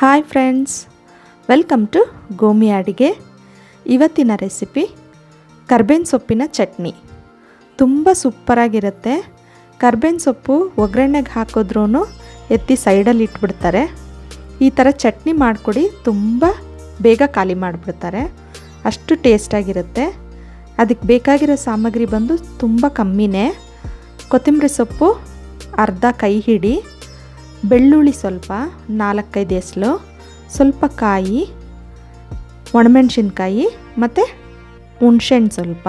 Hi friends welcome to ಗೋಮಿ ಅಡಿಗೆ ಇವತ್ತಿನ ರೆಸಿಪಿ ಕರ್ಬೇನ್ ಸೊಪ್ಪಿನ ಚಟ್ನಿ. ತುಂಬ ಸೂಪರಾಗಿರುತ್ತೆ ಕರ್ಬೇನ್ ಸೊಪ್ಪು ಒಗ್ಗರಣೆಗೆ ಹಾಕಿದ್ರೂ ಎತ್ತಿ ಸೈಡಲ್ಲಿ ಇಟ್ಬಿಡ್ತಾರೆ. ಈ ಥರ ಚಟ್ನಿ ಮಾಡಿಕೊಡಿ ತುಂಬ ಬೇಗ ಖಾಲಿ ಮಾಡಿಬಿಡ್ತಾರೆ. ಅಷ್ಟು ಟೇಸ್ಟಾಗಿರುತ್ತೆ ಅದಕ್ಕೆ ಬೇಕಾಗಿರೋ ಸಾಮಗ್ರಿ ಬಂದು ತುಂಬ ಕಮ್ಮಿನೇ. ಕೊತ್ತಂಬರಿ ಸೊಪ್ಪು, ಅರ್ಧ ಕೈ ಹಿಡಿ. ಬೆಳ್ಳುಳ್ಳಿ ಸ್ವಲ್ಪ, ನಾಲ್ಕೈದು ಎಸಲು ಸ್ವಲ್ಪ ಕಾಯಿ, ಒಣಮೆಣ್ಸಿನ್ಕಾಯಿ ಮತ್ತು ಹುಣ್ಸೆಹಣ್ಣು ಸ್ವಲ್ಪ.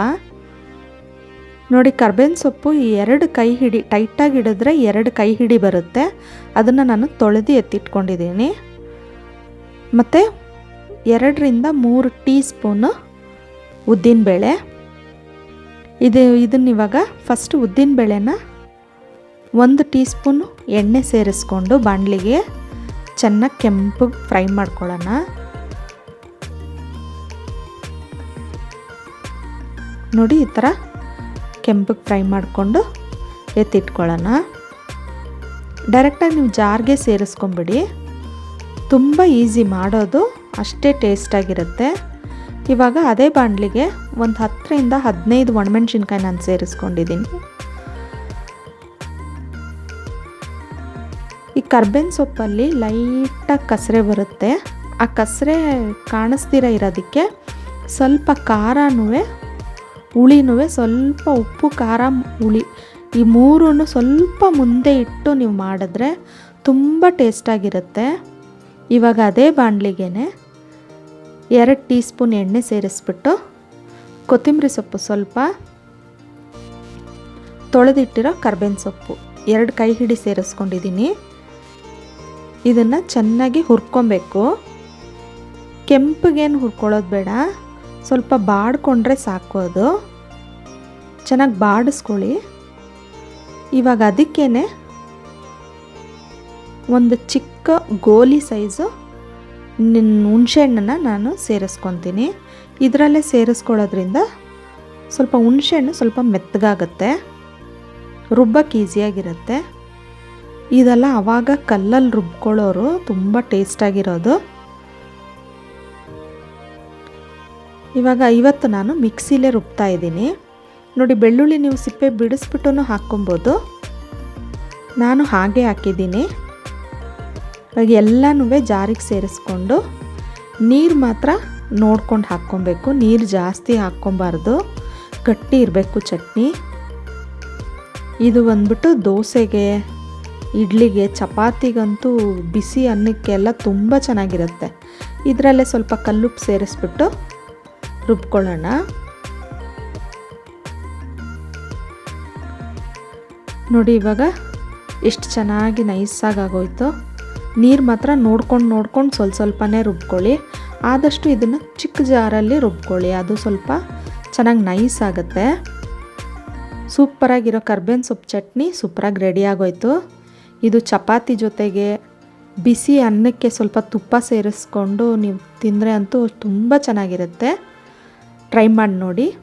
ನೋಡಿ, ಕರ್ಬೇವಿನ ಸೊಪ್ಪು ಎರಡು ಕೈ ಹಿಡಿ ಟೈಟಾಗಿ ಹಿಡಿದ್ರೆ ಎರಡು ಕೈ ಹಿಡಿ ಬರುತ್ತೆ. ಅದನ್ನು ನಾನು ತೊಳೆದು ಎತ್ತಿಟ್ಕೊಂಡಿದ್ದೀನಿ. ಮತ್ತು ಎರಡರಿಂದ ಮೂರು ಟೀ ಸ್ಪೂನು ಉದ್ದಿನಬೇಳೆ. ಇದು ಇದನ್ನಿವಾಗ ಫಸ್ಟ್ ಉದ್ದಿನಬೇಳೆನ ಒಂದು ಟೀ ಸ್ಪೂನು ಎಣ್ಣೆ ಸೇರಿಸ್ಕೊಂಡು ಬಾಣಲಿಗೆ ಚೆನ್ನಾಗಿ ಕೆಂಪಗೆ ಫ್ರೈ ಮಾಡ್ಕೊಳ್ಳೋಣ. ನೋಡಿ ಈ ಥರ ಕೆಂಪಗೆ ಫ್ರೈ ಮಾಡಿಕೊಂಡು ಎತ್ತಿಟ್ಕೊಳ್ಳೋಣ. ಡೈರೆಕ್ಟಾಗಿ ನೀವು ಜಾರ್ಗೆ ಸೇರಿಸ್ಕೊಂಬಿಡಿ. ತುಂಬ ಈಸಿ ಮಾಡೋದು, ಅಷ್ಟೇ ಟೇಸ್ಟಾಗಿರುತ್ತೆ. ಇವಾಗ ಅದೇ ಬಾಣಲಿಗೆ ಒಂದು ಹತ್ತರಿಂದ ಹದಿನೈದು ಒಣಮೆಣ್ಸಿನ್ಕಾಯಿ ನಾನು ಸೇರಿಸ್ಕೊಂಡಿದ್ದೀನಿ. ಈ ಕರ್ಬೇವಿನ ಸೊಪ್ಪಲ್ಲಿ ಲೈಟಾಗಿ ಕಸರೆ ಬರುತ್ತೆ. ಆ ಕಸರೆ ಕಾಣಿಸ್ತೀರ ಇರೋದಕ್ಕೆ ಸ್ವಲ್ಪ ಖಾರನೂ ಹುಳಿನೂ ಸ್ವಲ್ಪ ಉಪ್ಪು, ಖಾರ, ಹುಳಿ ಈ ಮೂರೂ ಸ್ವಲ್ಪ ಮುಂದೆ ಇಟ್ಟು ನೀವು ಮಾಡಿದ್ರೆ ತುಂಬ ಟೇಸ್ಟಾಗಿರುತ್ತೆ. ಇವಾಗ ಅದೇ ಬಾಣಲಿಗೆ ಎರಡು ಟೀ ಸ್ಪೂನ್ ಎಣ್ಣೆ ಸೇರಿಸ್ಬಿಟ್ಟು ಕೊತ್ತಂಬರಿ ಸೊಪ್ಪು ಸ್ವಲ್ಪ ತೊಳೆದಿಟ್ಟಿರೋ ಕರ್ಬೇವಿನ ಸೊಪ್ಪು ಎರಡು ಕೈ ಹಿಡಿ ಸೇರಿಸ್ಕೊಂಡಿದ್ದೀನಿ. ಇದನ್ನು ಚೆನ್ನಾಗಿ ಹುರ್ಕೊಬೇಕು. ಕೆಂಪಗೇನು ಹುರ್ಕೊಳ್ಳೋದು ಬೇಡ. ಸ್ವಲ್ಪ ಬಾಡ್ಕೊಂಡ್ರೆ ಸಾಕು ಅದು. ಚೆನ್ನಾಗಿ ಬಾಡಿಸ್ಕೊಳ್ಳಿ. ಇವಾಗ ಅದಕ್ಕೇ ಒಂದು ಚಿಕ್ಕ ಗೋಲಿ ಸೈಜು ಹುಣಸೆಹಣ್ಣನ್ನು ನಾನು ಸೇರಿಸ್ಕೊತೀನಿ. ಇದರಲ್ಲೇ ಸೇರಿಸ್ಕೊಳ್ಳೋದ್ರಿಂದ ಸ್ವಲ್ಪ ಹುಣಸೆಹಣ್ಣು ಸ್ವಲ್ಪ ಮೆತ್ತಗಾಗುತ್ತೆ. ರುಬ್ಬಕ್ಕೆ ಈಸಿಯಾಗಿರುತ್ತೆ ಇದೆಲ್ಲ ಆವಾಗ ಕಲ್ಲಲ್ಲಿ ರುಬ್ಕೊಳ್ಳೋರು ತುಂಬ ಟೇಸ್ಟಾಗಿರೋದು. ಇವಾಗ ಇವತ್ತು ನಾನು ಮಿಕ್ಸಿಲೇ ರುಬ್ತಾ ಇದ್ದೀನಿ. ನೋಡಿ, ಬೆಳ್ಳುಳ್ಳಿ ನೀವು ಸಿಪ್ಪೆ ಬಿಡಿಸ್ಬಿಟ್ಟು ಹಾಕ್ಕೊಬೋದು. ನಾನು ಹಾಗೆ ಹಾಕಿದ್ದೀನಿ. ಇವಾಗ ಎಲ್ಲನೂ ಜಾರಿಗೆ ಸೇರಿಸ್ಕೊಂಡು ನೀರು ಮಾತ್ರ ನೋಡ್ಕೊಂಡು ಹಾಕ್ಕೊಬೇಕು. ನೀರು ಜಾಸ್ತಿ ಹಾಕ್ಕೊಬಾರ್ದು. ಗಟ್ಟಿ ಇರಬೇಕು ಚಟ್ನಿ. ಇದು ಬಂದ್ಬಿಟ್ಟು ದೋಸೆಗೆ ಇಡ್ಲಿಗೆ ಚಪಾತಿಗಂತೂ ಬಿಸಿ ಅನ್ನಕ್ಕೆಲ್ಲ ತುಂಬ ಚೆನ್ನಾಗಿರುತ್ತೆ. ಇದರಲ್ಲೇ ಸ್ವಲ್ಪ ಕಲ್ಲುಪ್ಪು ಸೇರಿಸ್ಬಿಟ್ಟು ರುಬ್ಕೊಳ್ಳೋಣ. ನೋಡಿ ಇವಾಗ ಎಷ್ಟು ಚೆನ್ನಾಗಿ ನೈಸಾಗಿ ಆಗೋಯ್ತು ನೀರು ಮಾತ್ರ ನೋಡ್ಕೊಂಡು ನೋಡ್ಕೊಂಡು ಸ್ವಲ್ಪ ಸ್ವಲ್ಪನೇ ರುಬ್ಕೊಳ್ಳಿ. ಆದಷ್ಟು ಇದನ್ನು ಚಿಕ್ಕ ಜಾರಲ್ಲಿ ರುಬ್ಕೊಳ್ಳಿ. ಅದು ಸ್ವಲ್ಪ ಚೆನ್ನಾಗಿ ನೈಸ್ ಆಗುತ್ತೆ ಸೂಪರಾಗಿರೋ ಕರ್ಬೇವಿನ ಸೊಪ್ಪು ಚಟ್ನಿ ಸೂಪರಾಗಿ ರೆಡಿ ಆಗೋಯ್ತು. ಇದು ಚಪಾತಿ ಜೊತೆಗೆ ಬಿಸಿ ಅನ್ನಕ್ಕೆ ಸ್ವಲ್ಪ ತುಪ್ಪ ಸೇರಿಸ್ಕೊಂಡು ನೀವು ತಿಂದರೆ ಅಂತೂ ತುಂಬ ಚೆನ್ನಾಗಿರುತ್ತೆ. ಟ್ರೈ ಮಾಡಿ ನೋಡಿ.